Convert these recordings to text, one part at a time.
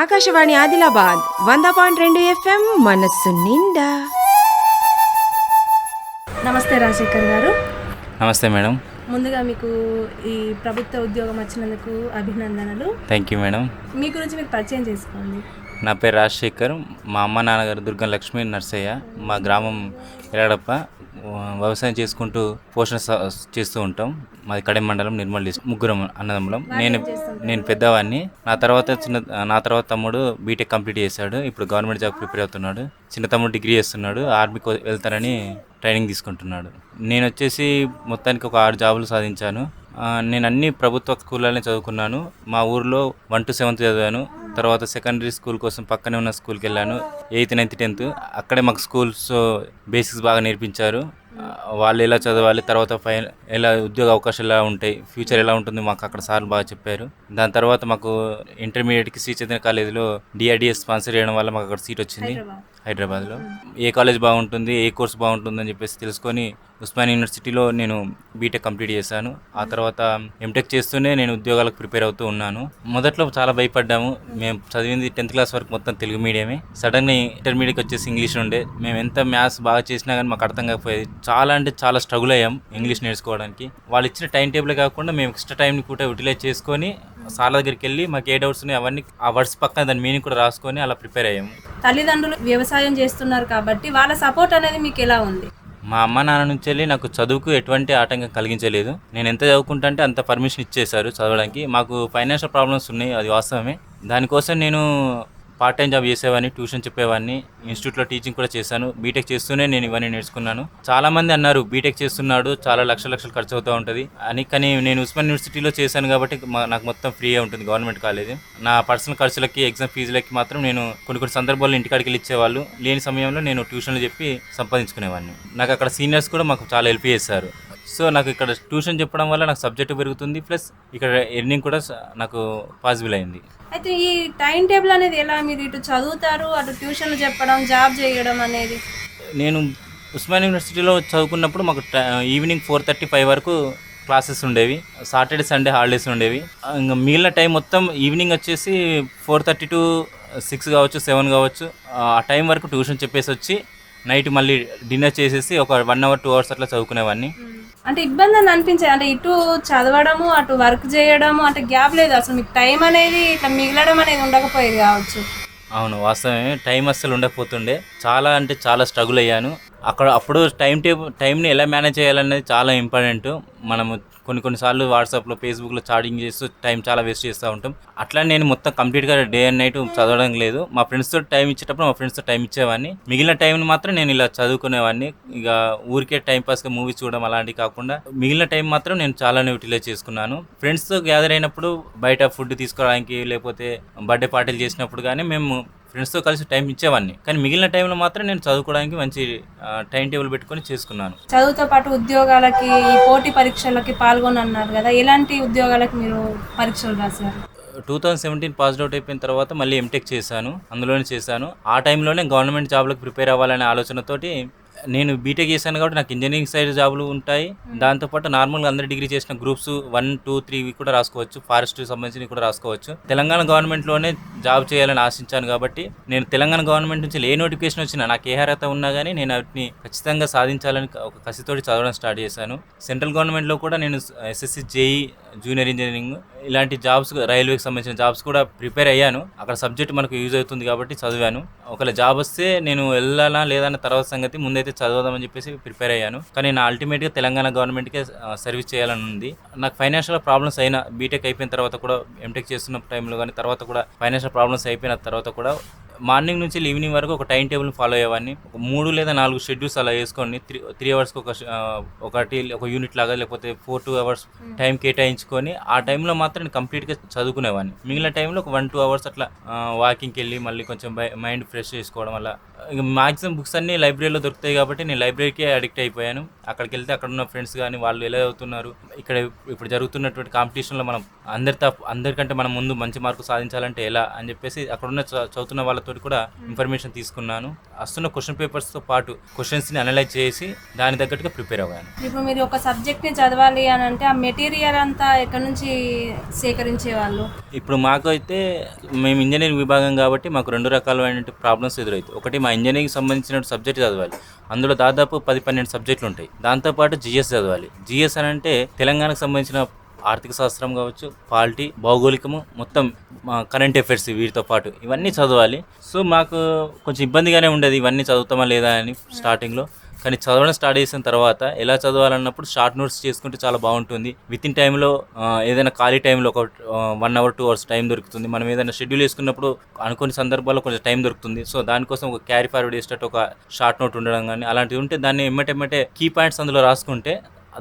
ఆకాశవాణి ఆదిలాబాద్ వంద పాయింట్ రెండు ఎఫ్ఎం మనస్సు నిండా. నమస్తే రాజశేఖర్ గారు. నమస్తే మేడం. ముందుగా మీకు ఈ ప్రభుత్వ ఉద్యోగం వచ్చినందుకు అభినందనలు. Thank you madam. మీ గురించి మీకు పరిచయం చేసుకోండి. నా పేరు రాజశేఖర్. మా అమ్మ నాన్నగారు దుర్గం లక్ష్మీ నర్సయ్య. మా గ్రామం ఎలాడప్ప వ్యవసాయం చేసుకుంటూ పోషణ చేస్తూ ఉంటాం. మాది కడెం మండలం నిర్మల్ ముగ్గురం అన్నదమ్ములం. నేను నేను పెద్దవాడిని. నా తర్వాత చిన్న నా తర్వాత తమ్ముడు బీటెక్ కంప్లీట్ చేశాడు. ఇప్పుడు గవర్నమెంట్ జాబ్ ప్రిపేర్ అవుతున్నాడు. చిన్న తమ్ముడు డిగ్రీ చేస్తున్నాడు. ఆర్మీకి వెళ్తారని ట్రైనింగ్ తీసుకుంటున్నాడు. నేను వచ్చేసి మొత్తానికి ఒక ఆరు జాబులు సాధించాను. నేను అన్ని ప్రభుత్వ స్కూళ్ళనే చదువుకున్నాను. మా ఊర్లో వన్ టు సెవెంత్ చదివాను. తర్వాత సెకండరీ స్కూల్ కోసం పక్కనే ఉన్న స్కూల్కి వెళ్ళాను. ఎయిత్ నైన్త్ టెన్త్ అక్కడే మాకు స్కూల్స్ బేసిక్స్ బాగా నేర్పించారు. వాళ్ళు ఎలా చదవాలి తర్వాత ఫైన్ ఎలా ఉద్యోగ అవకాశాలు ఎలా ఉంటాయి ఫ్యూచర్ ఎలా ఉంటుంది మాకు అక్కడ సార్లు బాగా చెప్పారు. దాని తర్వాత మాకు ఇంటర్మీడియట్కి శ్రీ చైతన్య కాలేజీలో డిఆర్డిఎస్ స్పాన్సర్ చేయడం వల్ల మాకు అక్కడ సీట్ వచ్చింది. హైదరాబాద్లో. ఏ కాలేజ్ బాగుంటుంది ఏ కోర్స్ బాగుంటుంది అని చెప్పేసి తెలుసుకొని ఉస్మాన్ యూనివర్సిటీలో నేను బీటెక్ కంప్లీట్ చేశాను. ఆ తర్వాత ఎంటెక్ చేస్తూనే నేను ఉద్యోగాలకు ప్రిపేర్ అవుతూ ఉన్నాను. మొదట్లో చాలా భయపడ్డాము. మేము చదివింది టెన్త్ క్లాస్ వరకు మొత్తం తెలుగు మీడియమే సడన్గా ఇంటర్మీడియట్కి వచ్చేసి ఇంగ్లీష్ ఉండే. మేము ఎంత మ్యాథ్స్ బాగా చేసినా కానీ మాకు అర్థం కాకపోయేది. చాలా అంటే చాలా స్ట్రగుల్ అయ్యాం ఇంగ్లీష్ నేర్చుకోవడానికి. వాళ్ళు ఇచ్చిన టైం టేబుల్ కాకుండా మేము ఎక్స్ట్రా టైంని కూడా యూటిలైజ్ చేసుకొని సార్ల దగ్గరికి వెళ్ళి మాకు ఏ డౌట్స్ ఉన్నాయి అవన్నీ ఆ వర్డ్స్ పక్కన దాని మీనింగ్ కూడా రాసుకొని అలా ప్రిపేర్ అయ్యాము. తల్లిదండ్రులు వ్యవసాయం చేస్తున్నారు కాబట్టి వాళ్ళ సపోర్ట్ అనేది మీకు ఎలా ఉంది? మా అమ్మ నాన్న నుంచి వెళ్ళి నాకు చదువుకు ఎటువంటి ఆటంకం కలిగించలేదు. నేను ఎంత చదువుకుంటా అంటే అంత పర్మిషన్ ఇచ్చేశారు చదవడానికి. మాకు ఫైనాన్షియల్ ప్రాబ్లమ్స్ ఉన్నాయి అది వాస్తవమే. దానికోసం నేను పార్ట్ టైం జాబ్ చేసేవాడిని ట్యూషన్ చెప్పేవాడిని ఇన్స్టిట్యూట్లో టీచింగ్ కూడా చేశాను. బీటెక్ చేస్తూనే నేను ఇవన్నీ నేర్చుకున్నాను. చాలా మంది అన్నారు బీటెక్ చేస్తున్నాడు చాలా లక్షల లక్షలు ఖర్చు అవుతూ ఉంటుంది. అని కానీ నేను ఉస్మాన్ యూనివర్సిటీలో చేశాను కాబట్టి మా- నాకు మొత్తం ఫ్రీ ఉంటుంది గవర్నమెంట్ కాలేజ్ నా పర్సనల్ ఖర్చులకి ఎగ్జామ్ ఫీజులకి మాత్రం నేను కొన్ని కొన్ని సందర్భాల్లో ఇంటికాడికి వెళ్ళి ఇచ్చేవాళ్ళు. లేని సమయంలో నేను ట్యూషన్లు చెప్పి సంపాదించుకునేవాడిని. నాకు అక్కడ సీనియర్స్ కూడా మాకు చాలా హెల్ప్ చేశారు. సో నాకు ఇక్కడ ట్యూషన్ చెప్పడం వల్ల నాకు సబ్జెక్ట్ పెరుగుతుంది ప్లస్ ఇక్కడ ఎర్నింగ్ కూడా నాకు పాసిబుల్ అయింది. అయితే ఈ టైం టేబుల్ అనేది ఎలా? మీరు ఇటు చదువుతారు అటు ట్యూషన్లు చెప్పడం జాబ్ చేయడం అనేది? నేను ఉస్మాన్ యూనివర్సిటీలో చదువుకున్నప్పుడు మాకు ఈవినింగ్ ఫోర్ థర్టీ ఫైవ్ వరకు క్లాసెస్ ఉండేవి సాటర్డే సండే హాలిడేస్ ఉండేవి. ఇంకా మిగిలిన టైం మొత్తం ఈవినింగ్ వచ్చేసి ఫోర్ థర్టీ టు సిక్స్ కావచ్చు సెవెన్ కావచ్చు. ఆ టైం వరకు ట్యూషన్ చెప్పేసి వచ్చి నైట్ మళ్ళీ డిన్నర్ చేసేసి ఒక వన్ అవర్ టూ అవర్స్ అట్లా చదువుకునేవాడిని అంటే ఇబ్బంది అని అనిపించేది అంటే ఇటు చదవడము అటు వర్క్ చేయడము అంటే గ్యాప్ లేదు. అసలు మీకు టైం అనేది ఇట్లా మిగలడం అనేది ఉండకపోయేది కావచ్చు. అవును వాస్తవమే. టైం అస్సలు ఉండకపోతుండే. చాలా అంటే చాలా స్ట్రగుల్ అయ్యాను. అక్కడ అప్పుడు టైం టేబుల్ టైంని ఎలా మేనేజ్ చేయాలనేది చాలా ఇంపార్టెంట్. మనము కొన్ని కొన్నిసార్లు వాట్సాప్లో ఫేస్బుక్లో చాటింగ్ చేస్తూ టైం చాలా వేస్ట్ చేస్తూ ఉంటాం. అట్లా నేను మొత్తం కంప్లీట్గా డే అండ్ నైట్ చదవడం లేదు. మా ఫ్రెండ్స్తో టైం ఇచ్చేటప్పుడు మా ఫ్రెండ్స్తో టైం ఇచ్చేవాడిని. మిగిలిన టైంని మాత్రం నేను ఇలా చదువుకునేవాడిని. ఇక ఊరికే టైం పాస్గా మూవీస్ చూడడం అలాంటివి కాకుండా మిగిలిన టైం మాత్రం నేను చాలానే యూటిలైజ్ చేసుకున్నాను. ఫ్రెండ్స్తో గ్యాదర్ అయినప్పుడు బయట ఫుడ్ తీసుకోవడానికి లేకపోతే బర్త్డే పార్టీలు చేసినప్పుడు కానీ మేము ఫ్రెండ్స్తో కలిసి టైం ఇచ్చేవాడిని. కానీ మిగిలిన టైంలో మాత్రం నేను చదువుకోవడానికి మంచి టైం టేబుల్ పెట్టుకొని చేసుకున్నాను. చదువుతో పాటు ఉద్యోగాలకి ఈ పోటీ పరీక్షలకి పాల్గొని అన్నారు కదా ఎలాంటి ఉద్యోగాలకు మీరు పరీక్షలు రాశారు? Two thousand seventeen pass out అయిపోయిన తర్వాత మళ్ళీ ఎంటెక్ చేశాను అందులోనే చేశాను. ఆ టైంలోనే గవర్నమెంట్ జాబ్లకు ప్రిపేర్ అవ్వాలనే ఆలోచనతోటి నేను బీటెక్ చేశాను కాబట్టి నాకు ఇంజనీరింగ్ సైడ్ జాబులు ఉంటాయి. దాంతోపాటు నార్మల్గా అందరు డిగ్రీ చేసిన గ్రూప్స్ వన్ టూ త్రీ కూడా రాసుకోవచ్చు. ఫారెస్ట్ సంబంధించినవి కూడా రాసుకోవచ్చు. తెలంగాణ గవర్నమెంట్లోనే జాబ్ చేయాలని ఆశించాను కాబట్టి నేను తెలంగాణ గవర్నమెంట్ నుంచి ఏ నోటిఫికేషన్ వచ్చినా నాకు ఏ అర్హత ఉన్నా కానీ నేను వాటిని ఖచ్చితంగా సాధించాలని ఒక కసితోటి చదవడం స్టార్ట్ చేశాను. సెంట్రల్ గవర్నమెంట్లో కూడా నేను ఎస్ఎస్సి జేఈ జూనియర్ ఇంజనీరింగ్ ఇలాంటి జాబ్స్ రైల్వేకి సంబంధించిన జాబ్స్ కూడా ప్రిపేర్ అయ్యాను. అక్కడ సబ్జెక్ట్ మనకు యూజ్ అవుతుంది కాబట్టి చదివాను. ఒకవేళ జాబ్ వస్తే నేను వెళ్ళాలా లేదా అన్న తర్వాత సంగతి ముందైతే చదవదామని చెప్పేసి ప్రిపేర్ అయ్యాను. కానీ నా అల్టిమేట్గా తెలంగాణ గవర్నమెంట్కే సర్వీస్ చేయాలని ఉంది. నాకు ఫైనాన్షియల్ ప్రాబ్లమ్స్ అయినా బీటెక్ అయిపోయిన తర్వాత కూడా ఎంటెక్ చేస్తున్న టైంలో కానీ తర్వాత కూడా ఫైనాన్షియల్ ప్రాబ్లమ్స్ అయిపోయిన తర్వాత కూడా మార్నింగ్ నుంచి ఈవినింగ్ వరకు ఒక టైం టేబుల్ ఫాలో అయ్యేవాడిని. ఒక మూడు లేదా నాలుగు షెడ్యూల్స్ అలా వేసుకొని త్రీ త్రీ అవర్స్కి ఒక ఒకటి ఒక యూనిట్ లాగా లేకపోతే ఫోర్ టూ అవర్స్ టైం కేటాయించుకొని ఆ టైంలో మాత్రం నేను కంప్లీట్గా చదువుకునేవాడిని. మిగిలిన టైంలో ఒక వన్ టూ అవర్స్ అట్లా వాకింగ్కి వెళ్ళి మళ్ళీ కొంచెం మైండ్ ఫ్రెష్ చేసుకోవడం వల్ల ఇక మాక్సిమం బుక్స్ అన్నీ లైబ్రరీలో దొరుకుతాయి కాబట్టి నేను లైబ్రరీకే అడిక్ట్ అయిపోయాను. అక్కడికి వెళ్తే అక్కడ ఉన్న ఫ్రెండ్స్ కానీ వాళ్ళు ఎలా చదువుతున్నారు? ఇక్కడ ఇప్పుడు జరుగుతున్నటువంటి కాంపిటీషన్లో మనం అందరితో అందరికంటే మనం ముందు మంచి మార్కు సాధించాలంటే ఎలా అని చెప్పేసి అక్కడ ఉన్న చ- చదువుతున్న వాళ్ళతో కూడా ఇన్ఫర్మేషన్ తీసుకున్నాను. వస్తున్న క్వశ్చన్ పేపర్స్తో పాటు క్వశ్చన్స్ని అనలైజ్ చేసి దాని తగ్గట్టుగా ప్రిపేర్ అవ్వాను ఇప్పుడు మీరు ఒక సబ్జెక్ట్ని చదవాలి అని అంటే ఆ మెటీరియల్ అంతా ఎక్కడి నుంచి సేకరించేవాళ్ళు? ఇప్పుడు మాకు అయితే మేము ఇంజనీరింగ్ విభాగం కాబట్టి మాకు రెండు రకాలైన ప్రాబ్లమ్స్ ఎదురవుతాయి. ఒకటి మా ఇంజనీరింగ్ సంబంధించిన సబ్జెక్ట్ చదవాలి. అందులో దాదాపు పది పన్నెండు సబ్జెక్టులు ఉంటాయి. దాంతోపాటు జిఎస్ చదవాలి. జిఎస్ అని అంటే తెలంగాణకు సంబంధించిన ఆర్థిక శాస్త్రం కావచ్చు పాలిటీ భౌగోళికము మొత్తం కరెంట్ అఫైర్స్ వీటితో పాటు ఇవన్నీ చదవాలి. సో మాకు కొంచెం ఇబ్బందిగానే ఉండేది. ఇవన్నీ చదువుతామా లేదా అని స్టార్టింగ్లో కానీ చదవడం స్టార్ట్ చేసిన తర్వాత ఎలా చదవాలన్నప్పుడు షార్ట్ నోట్స్ చేసుకుంటే చాలా బాగుంటుంది. విత్ ఇన్ టైంలో ఏదైనా ఖాళీ టైంలో ఒక one hour two hours time దొరుకుతుంది. మనం ఏదైనా షెడ్యూల్ వేసుకున్నప్పుడు అనుకోని సందర్భాల్లో కొంచెం టైం దొరుకుతుంది. సో దానికోసం ఒక క్యారీ ఫార్వర్డ్ చేసేటట్టు ఒక షార్ట్ నోట్ ఉండడం కానీ అలాంటివి ఉంటే దాన్ని ఎమ్మటెమ్మటే కీ పాయింట్స్ అందులో రాసుకుంటే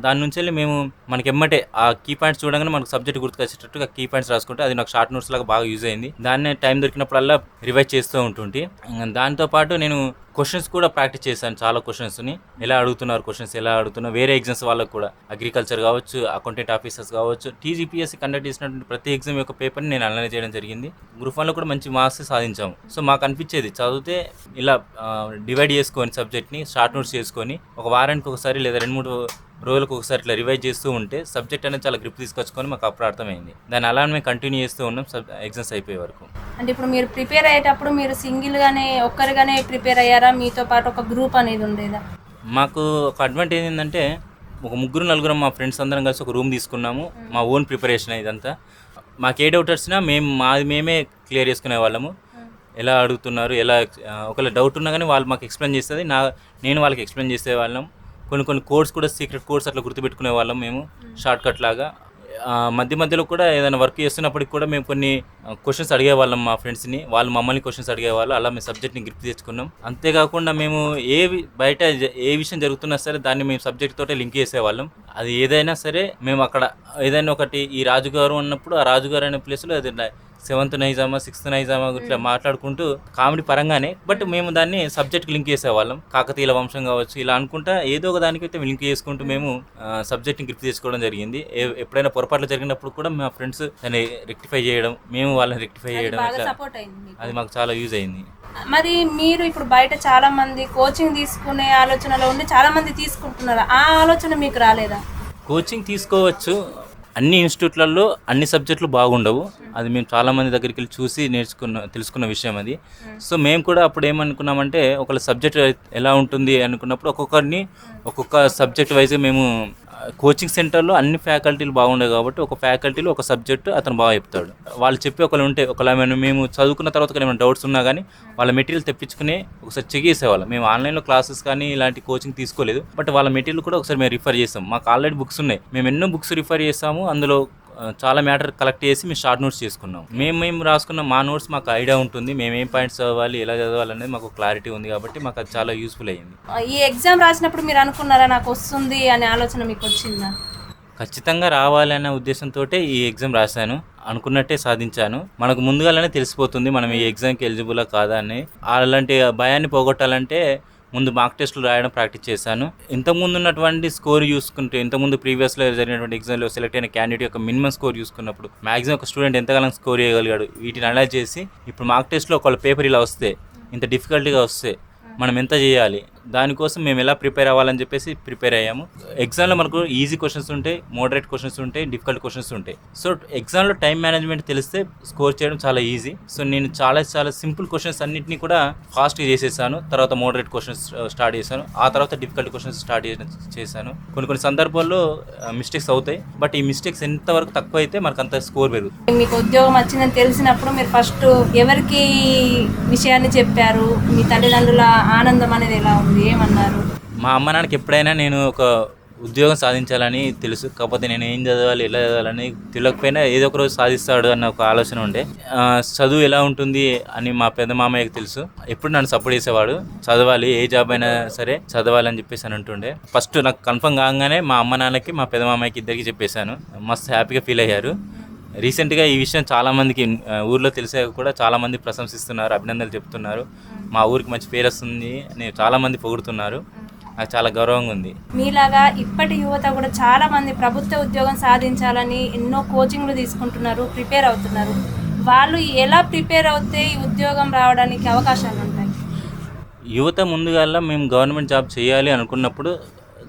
దాని నుంచి వెళ్ళి మేము మనకి ఎమ్మటే ఆ కీ పాయింట్స్ చూడగానే మనకు సబ్జెక్ట్ గుర్తుకొచ్చేటట్టుగా కీ పాయింట్స్ రాసుకుంటే అది నాకు షార్ట్ నోట్స్ లాగా బాగా యూజ్ అయింది. దాన్నే టైం దొరికినప్పుడల్లా రివైజ్ చేస్తూ ఉంటుంటే. దాంతోపాటు నేను క్వశ్చన్స్ కూడా ప్రాక్టీస్ చేశాను చాలా క్వశ్చన్స్ని ఎలా అడుగుతున్నారు క్వశ్చన్స్ ఎలా అడుగుతున్నారు వేరే ఎగ్జామ్స్ వాళ్ళకు కూడా. అగ్రికల్చర్ కావచ్చు అకౌంటెంట్ ఆఫీసర్స్ కావచ్చు టీజీపీఎస్సీ కండక్ట్ చేసినటువంటి ప్రతి ఎగ్జామ్ యొక్క పేపర్ని నేను అనలైజ్ చేయడం జరిగింది. గ్రూప్ వన్లో కూడా మంచి మార్క్స్ సాధించాము. సో మాకు అనిపించేది చదివితే ఇలా డివైడ్ చేసుకొని సబ్జెక్ట్ని షార్ట్ నోట్స్ చేసుకొని ఒక వారానికి ఒకసారి లేదా రెండు మూడు రోజులకు ఒకసారి ఇట్లా రివైజ్ చేస్తూ ఉంటే సబ్జెక్ట్ అనేది చాలా గ్రిప్ తీసుకొచ్చుకొని మాకు అప్పుడు అర్థమైంది. దాన్ని అలా మేము కంటిన్యూ చేస్తూ ఉన్నాం సబ్ ఎగ్జామ్స్ అయిపోయే వరకు. అంటే ఇప్పుడు మీరు ప్రిపేర్ అయ్యేటప్పుడు మీరు సింగిల్గానే ఒక్కరిగానే ప్రిపేర్ అయ్యారా? మీతో పాటు ఒక గ్రూప్ అనేది ఉండేదా? మాకు ఒక అడ్వాంటేజ్ ఏంటంటే ఒక ముగ్గురు నలుగురం మా ఫ్రెండ్స్ అందరం కలిసి ఒక రూమ్ తీసుకున్నాము. మా ఓన్ ప్రిపరేషన్ ఇదంతా. మాకు ఏ డౌట్ వచ్చినా మేము మాది మేమే క్లియర్ చేసుకునే వాళ్ళము. ఎలా అడుగుతున్నారు ఎలా ఒకవేళ డౌట్ ఉన్నా కానీ వాళ్ళు మాకు ఎక్స్ప్లెయిన్ చేస్తుంది. నా నేను వాళ్ళకి ఎక్స్ప్లెయిన్ చేసే వాళ్ళం. కొన్ని కొన్ని కోడ్స్ కూడా సీక్రెట్ కోడ్స్ అట్లా గుర్తుపెట్టుకునే వాళ్ళం మేము షార్ట్ కట్ లాగా మధ్య మధ్యలో కూడా ఏదైనా వర్క్ చేస్తున్నప్పటికి కూడా మేము కొన్ని క్వశ్చన్స్ అడిగేవాళ్ళం మా ఫ్రెండ్స్ని. వాళ్ళు మమ్మల్ని క్వశ్చన్స్ అడిగేవాళ్ళు అలా మేము సబ్జెక్ట్ని గ్రిప్ తెచ్చుకున్నాం. అంతేకాకుండా మేము ఏ బయట ఏ విషయం జరుగుతున్నా సరే దాన్ని మేము సబ్జెక్ట్ తోటే లింక్ చేసేవాళ్ళం. అది ఏదైనా సరే మేము అక్కడ ఏదైనా ఒకటి ఈ రాజుగారు అన్నప్పుడు ఆ రాజుగారు అనే ప్లేస్లో ఏదైనా సెవెంత్ నైజామా సిక్స్త్ నైజామా ఇట్లా మాట్లాడుకుంటూ కామెడీ పరంగానే బట్ మేము. దాన్ని సబ్జెక్ట్ లింక్ చేసేవాళ్ళం. కాకతీయుల వంశం కావచ్చు ఇలా అనుకుంటా ఏదో ఒక దానికి అయితే లింక్ చేసుకుంటూ మేము. సబ్జెక్ట్ని గ్రిప్ చేసుకోవడం జరిగింది. ఎప్పుడైనా పొరపాట్లు జరిగినప్పుడు కూడా మా ఫ్రెండ్స్ దాన్ని రెక్టిఫై చేయడం మేము వాళ్ళని రెక్టిఫై చేయడం అది మాకు చాలా యూజ్ అయింది. మరి మీరు ఇప్పుడు బయట చాలా మంది కోచింగ్ తీసుకునే ఆలోచనలో ఉండి చాలా మంది తీసుకుంటున్నారు? ఆ ఆలోచన మీకు రాలేదా? కోచింగ్ తీసుకోవచ్చు అన్ని ఇన్స్టిట్యూట్లలో అన్ని సబ్జెక్టులు బాగుండవు. అది మేము చాలా మంది దగ్గరికి వెళ్ళి చూసి నేర్చుకున్న తెలుసుకున్న విషయం అది. సో మేము కూడా అప్పుడు ఏమనుకున్నామంటే ఒకళ్ళ సబ్జెక్ట్ ఎలా ఉంటుంది అనుకున్నప్పుడు ఒక్కొక్కరిని ఒక్కొక్క సబ్జెక్ట్ వైజ్ మేము కోచింగ్ సెంటర్లో అన్ని ఫ్యాకల్టీలు బాగుండే కాబట్టి ఒక ఫ్యాకల్టీలో ఒక సబ్జెక్ట్ అతను బాగా చెప్తాడు. వాళ్ళు చెప్పి ఒకళ్ళు ఉంటే ఒకలా మేము చదువుకున్న తర్వాత ఏమైనా డౌట్స్ ఉన్నా కానీ వాళ్ళ మెటీరియల్ తెప్పించుకుని ఒకసారి చెక్ చేసేవాళ్ళం. మేము ఆన్లైన్లో క్లాసెస్ కానీ ఇలాంటి కోచింగ్ తీసుకోలేదు. బట్ వాళ్ళ మెటీరియల్ కూడా ఒకసారి మేము రిఫర్ చేస్తాం మాకు ఆల్రెడీ బుక్స్ ఉన్నాయి. మేము ఎన్నో బుక్స్ రిఫర్ చేస్తాము అందులో చాలా మ్యాటర్ కలెక్ట్ చేసి మేము షార్ట్ నోట్స్ చేసుకున్నాం. మేము మేము రాసుకున్న మా నోట్స్ మాకు ఐడియా ఉంటుంది మేము ఏం పాయింట్స్ చదవాలి ఎలా చదవాలి అనేది మాకు క్లారిటీ ఉంది కాబట్టి మాకు అది చాలా యూస్ఫుల్ అయ్యింది. ఈ ఎగ్జామ్ రాసినప్పుడు మీరు అనుకున్నారా నాకు వస్తుంది అనే ఆలోచన మీకు వచ్చిందా? ఖచ్చితంగా రావాలి అనే ఉద్దేశంతో ఈ ఎగ్జామ్ రాశాను. అనుకున్నట్టే సాధించాను. మనకు ముందుగానే తెలిసిపోతుంది మనం ఈ ఎగ్జామ్కి ఎలిజిబులా కాదా అని. అలాంటి భయాన్ని పోగొట్టాలంటే ముందు మార్క్ టెస్టులు రాయడం ప్రాక్టీస్ చేశాను. ఇంతకుముందు ఉన్నటువంటి స్కోర్ చూసుకుంటే ఇంతకుముందు ప్రీవియస్లో జరిగినటువంటి ఎగ్జామ్లో సెలెక్ట్ అయిన క్యాండిడేట్ యొక్క మినిమం స్కోర్ చూసుకున్నప్పుడు మాక్సిమం ఒక స్టూడెంట్ ఎంతకాలం స్కోర్ చేయగలిగాడు వీటిని అనలైజ్ చేసి ఇప్పుడు మార్క్ టెస్ట్లో ఒకళ్ళ పేపర్ ఇలా వస్తే ఇంత డిఫికల్ట్గా వస్తే మనం ఎంత చేయాలి? దానికోసం మేము ఎలా ప్రిపేర్ అవ్వాలని చెప్పేసి ప్రిపేర్ అయ్యాము. ఎగ్జామ్లో మనకు ఈజీ క్వశ్చన్స్ ఉంటాయి మోడరేట్ క్వశ్చన్స్ ఉంటాయి డిఫికల్ట్ క్వశ్చన్స్ ఉంటాయి. సో ఎగ్జామ్లో టైం మేనేజ్మెంట్ తెలిస్తే స్కోర్ చేయడం చాలా ఈజీ సో నేను చాలా చాలా సింపుల్ క్వశ్చన్స్ అన్నింటినీ కూడా ఫాస్ట్గా చేసేసాను. తర్వాత మోడరేట్ క్వశ్చన్స్ స్టార్ట్ చేశాను. ఆ తర్వాత డిఫికల్ట్ క్వశ్చన్స్ స్టార్ట్ చేశాను. కొన్ని కొన్ని సందర్భాల్లో uh, మిస్టేక్స్ అవుతాయి. బట్ ఈ మిస్టేక్స్ ఎంతవరకు తక్కువ అయితే మనకు అంత స్కోర్ పెరుగుతుంది. మీకు ఉద్యోగం వచ్చిందని తెలిసినప్పుడు మీరు ఫస్ట్ ఎవరికి విషయాన్ని చెప్పారు? మీ తల్లిదండ్రుల ఆనందం అనేది ఎలా ఉంది? ఏమన్నారు? మా అమ్మ నాన్నకి ఎప్పుడైనా నేను ఒక ఉద్యోగం సాధించాలని తెలుసు. కాకపోతే నేను ఏం చదవాలి ఎలా చదవాలని తెలియకపోయినా ఏదో ఒక రోజు సాధిస్తాడు అన్న ఒక ఆలోచన ఉండే. చదువు ఎలా ఉంటుంది అని మా పెద్ద మామయ్యకి తెలుసు. ఎప్పుడు నన్ను సపోర్ట్ చేసేవాడు. చదవాలి ఏ జాబ్ అయినా సరే చదవాలి అని చెప్పేసి అని అంటుండే. ఫస్ట్ నాకు కన్ఫర్మ్ కాగానే మా అమ్మ నాన్నకి మా పెద్ద మామయ్యకి ఇద్దరికి చెప్పేశాను. మస్తు హ్యాపీగా ఫీల్ అయ్యారు. రీసెంట్గా ఈ విషయం చాలా మందికి ఆ, ఊర్లో తెలిసే కూడా చాలా మంది ప్రశంసిస్తున్నారు అభినందనలు చెప్తున్నారు. మా ఊరికి మంచి పేరు వస్తుంది అని చాలా మంది పొగుడుతున్నారు నాకు చాలా గౌరవంగా ఉంది. మీలాగా ఇప్పటి యువత కూడా చాలా మంది ప్రభుత్వ ఉద్యోగం సాధించాలని ఎన్నో కోచింగ్లు తీసుకుంటున్నారు ప్రిపేర్ అవుతున్నారు. వాళ్ళు ఎలా ప్రిపేర్ అవుతే ఈ ఉద్యోగం రావడానికి అవకాశాలు ఉంటాయి? యువత ముందుగా మేము గవర్నమెంట్ జాబ్ చేయాలి అనుకున్నప్పుడు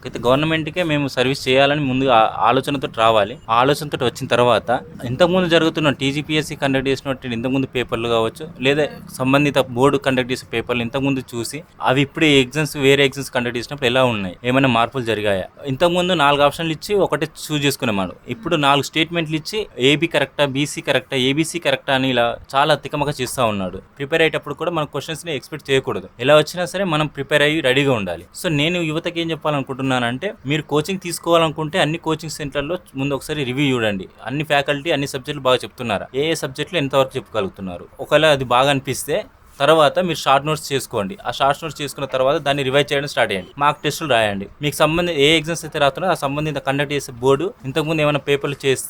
అయితే గవర్నమెంట్కే మేము సర్వీస్ చేయాలని ముందు ఆ- ఆలోచనతో రావాలి. ఆ ఆలోచనతో వచ్చిన తర్వాత ఇంతకుముందు జరుగుతున్న టీజీపీఎస్సీ కండక్ట్ చేసినట్టు ఇంతకుముందు పేపర్లు కావచ్చు లేదా సంబంధిత బోర్డు కండక్ట్ చేసే పేపర్లు ఇంతకుముందు చూసి అవి ఇప్పుడే ఎగ్జామ్స్ వేరే ఎగ్జామ్స్ కండక్ట్ చేసినప్పుడు ఎలా ఉన్నాయి? ఏమైనా మార్పులు జరిగాయా? ఇంతకుముందు నాలుగు ఆప్షన్లు ఇచ్చి ఒకటే చూస్ చేసుకునేవాడు. ఇప్పుడు నాలుగు స్టేట్మెంట్లు ఇచ్చి ఏబీ కరెక్టా బీసీ కరెక్టా ఏబీసీ కరెక్టా అని ఇలా చాలా తికమక చేస్తూ ఉన్నాడు. ప్రిపేర్ అయ్యేటప్పుడు కూడా మన క్వశ్చన్స్ని ఎక్స్పెక్ట్ చేయకూడదు. ఎలా వచ్చినా సరే మనం ప్రిపేర్ అయ్యి రెడీగా ఉండాలి. సో నేను యువతకి ఏం చెప్పాలనుకుంటున్నాను చెప్తున్నానంటే మీరు కోచింగ్ తీసుకోవాలనుకుంటే అన్ని కోచింగ్ సెంటర్లో ముందు ఒకసారి రివ్యూ చూడండి. అన్ని ఫ్యాకల్టీ అన్ని సబ్జెక్టులు బాగా చెప్తున్నారా? ఏ ఏ సబ్జెక్టులు ఎంతవరకు చెప్పగలుగుతున్నారు ఒకవేళ అది బాగా అనిపిస్తే తర్వాత మీరు షార్ట్ నోట్స్ చేసుకోండి. ఆ షార్ట్ నోట్స్ చేసుకున్న తర్వాత దాన్ని రివైజ్ చేయడం స్టార్ట్ చేయండి. మార్క్ టెస్టులు రాయండి. మీకు సంబంధించి ఏ ఎగ్జామ్స్ అయితే రాస్తున్నారో ఆ సంబంధిత కండక్ట్ చేసే బోర్డు ఇంతకుముందు ఏమైనా పేపర్లు చేసి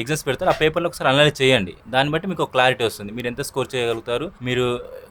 ఎగ్జామ్స్ పెడతారు ఆ పేపర్లో ఒకసారి అనలైజ్ చేయండి. దాన్ని బట్టి మీకు ఒక క్లారిటీ వస్తుంది. మీరు ఎంత స్కోర్ చేయగలుగుతారు? మీరు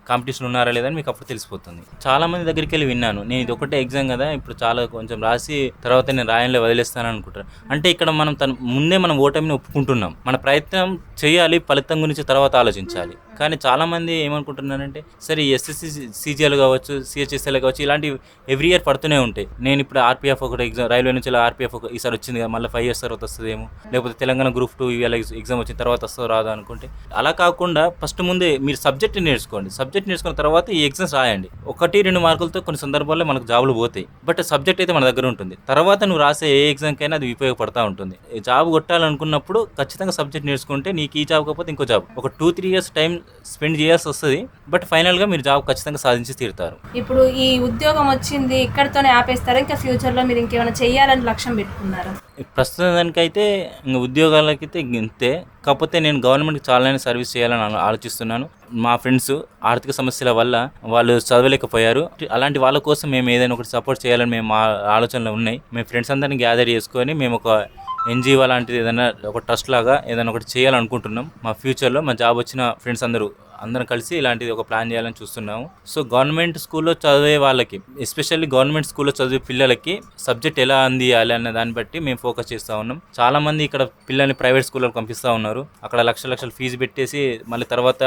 కాంపిటీషన్ ఉన్నారా లేదని మీకు అప్పుడు తెలిసిపోతుంది. చాలా మంది దగ్గరికి వెళ్ళి విన్నాను. నేను ఇది ఒకటే ఎగ్జామ్ కదా ఇప్పుడు చాలా కొంచెం రాసి తర్వాత నేను రాయంలో వదిలేస్తాను అనుకుంటాను అంటే ఇక్కడ మనం తన ముందే మనం ఓటమిని ఒప్పుకుంటున్నాం. మన ప్రయత్నం చేయాలి ఫలితం గురించి తర్వాత ఆలోచించాలి. కానీ చాలామంది ఏమనుకుంటున్నారంటే సరే ఎస్ఎస్సి సీజీఎల్ కావచ్చు సిహెచ్ఎస్ఎల్ కావచ్చు ఇలాంటివి ఎవ్రీ ఇయర్ పడుతూనే ఉంటాయి. నేను ఇప్పుడు ఆర్పీఎఫ్ ఒకటి ఎగ్జామ్ రైల్వే నుంచి ఆర్పీఎఫ్ ఒక ఈసారి వచ్చింది కదా మళ్ళీ ఫైవ్ ఇయర్స్ తర్వాత వస్తుందేమో. లేకపోతే తెలంగాణ గ్రూప్ టూ ఇవాళ ఎగ్జామ్ వచ్చిన తర్వాత వస్తుందో రాదా అనుకుంటే అలా కాకుండా ఫస్ట్ ముందే మీరు సబ్జెక్ట్ నేర్చుకోండి. సబ్జెక్ట్ నేర్చుకున్న తర్వాత ఈ ఎగ్జామ్స్ రాయండి. ఒకటి రెండు మార్కులతో కొన్ని సందర్భాల్లో మనకు జాబులు పోతాయి. బట్ సబ్జెక్ట్ అయితే మన దగ్గర ఉంటుంది. తర్వాత నువ్వు రాసే ఏ ఎగ్జామ్కైనా అది ఉపయోగపడతా ఉంటుంది. జాబ్ కొట్టాలనుకున్నప్పుడు ఖచ్చితంగా సబ్జెక్ట్ నేర్చుకుంటే నీకు ఈ జాబ్ కాకపోతే ఇంకో జాబ్. ఒక two three years time spend చేయాల్సి వస్తుంది. బట్ ఫైనల్గా మీరు జాబ్ ఖచ్చితంగా సాధించి తీరుతారు. ఇప్పుడు ఈ ఉద్యోగం వచ్చింది ఇక్కడితోనే ఆపేస్తారా? ఇంకా ఫ్యూచర్లో మీరు ఇంకేమైనా చెయ్యాలని లక్ష్యం పెట్టుకున్నారా? ప్రస్తుతానికైతే ఇంకా ఉద్యోగాలకైతే ఇంతే. కాకపోతే నేను గవర్నమెంట్కి చాలానే సర్వీస్ చేయాలని ఆలో- ఆలోచిస్తున్నాను. మా ఫ్రెండ్స్ ఆర్థిక సమస్యల వల్ల వాళ్ళు చదవలేకపోయారు. అలాంటి వాళ్ళ కోసం మేము ఏదైనా ఒకటి సపోర్ట్ చేయాలని మేము మా ఆలోచనలు ఉన్నాయి. మేము ఫ్రెండ్స్ అందరినీ గ్యాదర్ చేసుకొని మేము ఒక ఎన్జిఓ లాంటిది ఏదైనా ఒక ట్రస్ట్ లాగా ఏదైనా ఒకటి చేయాలనుకుంటున్నాం. మా ఫ్యూచర్లో మా జాబ్ వచ్చిన ఫ్రెండ్స్ అందరూ అందరం కలిసి ఇలాంటిది ఒక ప్లాన్ చేయాలని చూస్తున్నాము. సో గవర్నమెంట్ స్కూల్లో చదివే వాళ్ళకి ఎస్పెషల్లీ గవర్నమెంట్ స్కూల్లో చదివే పిల్లలకి సబ్జెక్ట్ ఎలా అందియాలి అనే దాన్ని బట్టి మేము ఫోకస్ చేస్తూ ఉన్నాం. చాలా మంది ఇక్కడ పిల్లల్ని ప్రైవేట్ స్కూల్లో పంపిస్తూ ఉన్నారు. అక్కడ లక్ష లక్షలు ఫీజు పెట్టేసి మళ్ళీ తర్వాత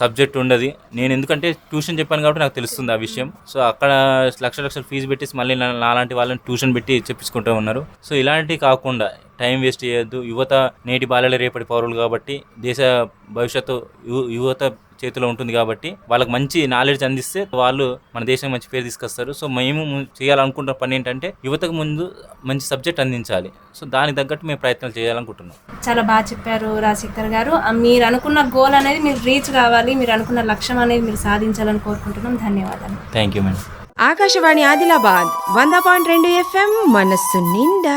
సబ్జెక్ట్ ఉండదు. నేను ఎందుకంటే ట్యూషన్ చెప్పాను కాబట్టి నాకు తెలుస్తుంది ఆ విషయం. సో అక్కడ లక్ష లక్షలు ఫీజు పెట్టేసి మళ్ళీ నాలాంటి వాళ్ళని ట్యూషన్ పెట్టి చెప్పించుకుంటూ ఉన్నారు. సో ఇలాంటివి కాకుండా టైం వేస్ట్ చేయొద్దు. యువత నేటి బాలలు రేపటి పౌరులు కాబట్టి దేశ భవిష్యత్తు యువత చేతిలో ఉంటుంది కాబట్టి వాళ్ళకి మంచి నాలెడ్జ్ అందిస్తే వాళ్ళు మన దేశం మంచి పేరు తీసుకొస్తారు. సో మేము చేయాలనుకుంటున్న పని ఏంటంటే యువతకు ముందు మంచి సబ్జెక్ట్ అందించాలి. సో దానికి తగ్గట్టు మేము ప్రయత్నాలు చేయాలనుకుంటున్నాం. చాలా బాగా చెప్పారు రాజశేఖర్ గారు. మీరు అనుకున్న గోల్ అనేది మీరు రీచ్ కావాలి మీరు అనుకున్న లక్ష్యం అనేది మీరు సాధించాలని కోరుకుంటున్నాం. ధన్యవాదాలు. Thank you madam Akashvani Adilabad వంద పాయింట్ రెండు ఎఫ్ఎం మనస్సు నిండా.